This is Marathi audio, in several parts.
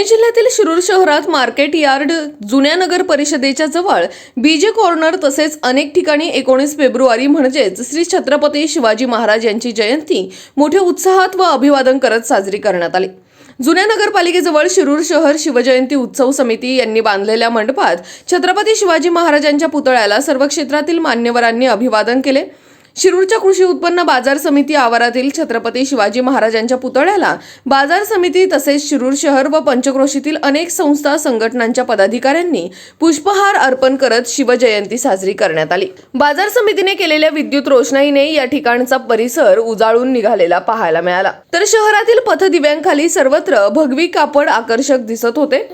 पुणे जिल्ह्यातील शिरूर शहरात मार्केट यार्ड जुन्या नगर परिषदेच्या जवळ बीजे कॉर्नर तसेच अनेक ठिकाणी एकोणीस फेब्रुवारी म्हणजेच श्री छत्रपती शिवाजी महाराज यांची जयंती मोठ्या उत्साहात व अभिवादन करत साजरी करण्यात आली. जुन्या नगरपालिकेजवळ शिरूर शहर शिवजयंती उत्सव समिती यांनी बांधलेल्या मंडपात छत्रपती शिवाजी महाराजांच्या पुतळ्याला सर्व क्षेत्रातील मान्यवरांनी अभिवादन केले. शिरूरच्या कृषी उत्पन्न बाजार समिती आवारातील छत्रपती शिवाजी महाराजांच्या पुतळ्याला बाजार समिती तसेच शिरूर शहर व पंचक्रोशीतील अनेक संस्था संघटनांच्या पदाधिकाऱ्यांनी पुष्पहार अर्पण करत शिवजयंती साजरी करण्यात आली. बाजार समितीने केलेल्या विद्युत रोषणाईने या ठिकाणचा परिसर उजाळून निघालेला पाहायला मिळाला. तर शहरातील पथदिव्यांखाली सर्वत्र भगवी कापड आकर्षक दिसत होते.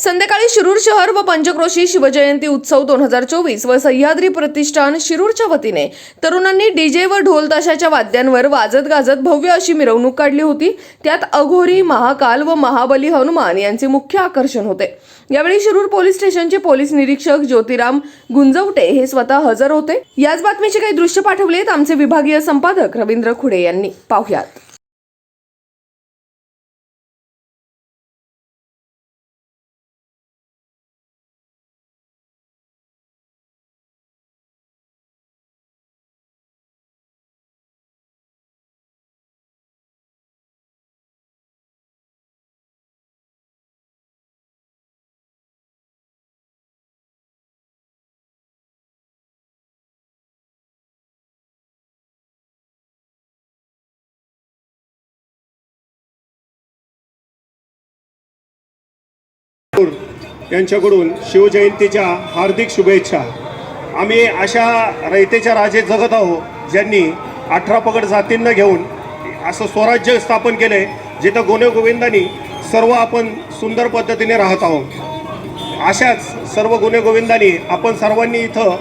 संध्याकाळी शिरूर शहर व पंचक्रोशी शिवजयंती उत्सव दोन हजार चोवीस व सह्याद्री प्रतिष्ठान शिरूरच्या वतीने तरुणांनी डीजे व ढोल ताशाच्या वाद्यांवर वाजत गाजत भव्य अशी मिरवणूक काढली होती. त्यात अघोरी महाकाल व महाबली हनुमान यांचे मुख्य आकर्षण होते. यावेळी शिरूर पोलीस स्टेशनचे पोलीस निरीक्षक ज्योतिराम गुंजवटे हे स्वतः हजर होते. याच बातमीचे काही दृश्य पाठवलेत आमचे विभागीय संपादक रवींद्र खुडे यांनी. पाहुयात. यांच्याकडून शिवजयंतीच्या हार्दिक शुभेच्छा. आम्ही अशा रयतेच्या राजे जगत आहोत ज्यांनी अठरा पगड जातींना घेऊन असं स्वराज्य स्थापन केलंय जिथं गुन्हेगोविंदांनी सर्व आपण सुंदर पद्धतीने राहत आहोत. अशाच सर्व गुन्हेगोविंदांनी आपण सर्वांनी इथं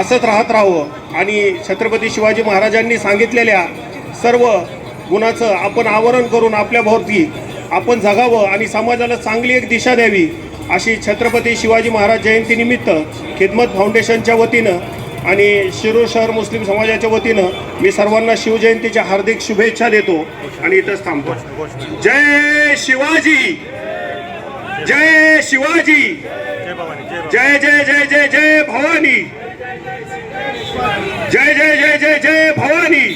असंच राहत राहावं आणि छत्रपती शिवाजी महाराजांनी सांगितलेल्या सर्व गुणाचं आपण आवरण करून आपल्या भोवती आपण जगावं आणि समाजाला चांगली एक दिशा द्यावी. अशी छत्रपती शिवाजी महाराज जयंतीनिमित्त खिदमत फाउंडेशनच्या वतीनं आणि शिरूर शहर मुस्लिम समाजाच्या वतीनं मी सर्वांना शिवजयंतीच्या हार्दिक शुभेच्छा देतो आणि इथंच थांबतो. जय शिवाजी! जय शिवाजी! जय जय जय जय जय भवानी! जय जय जय जय जय भवानी!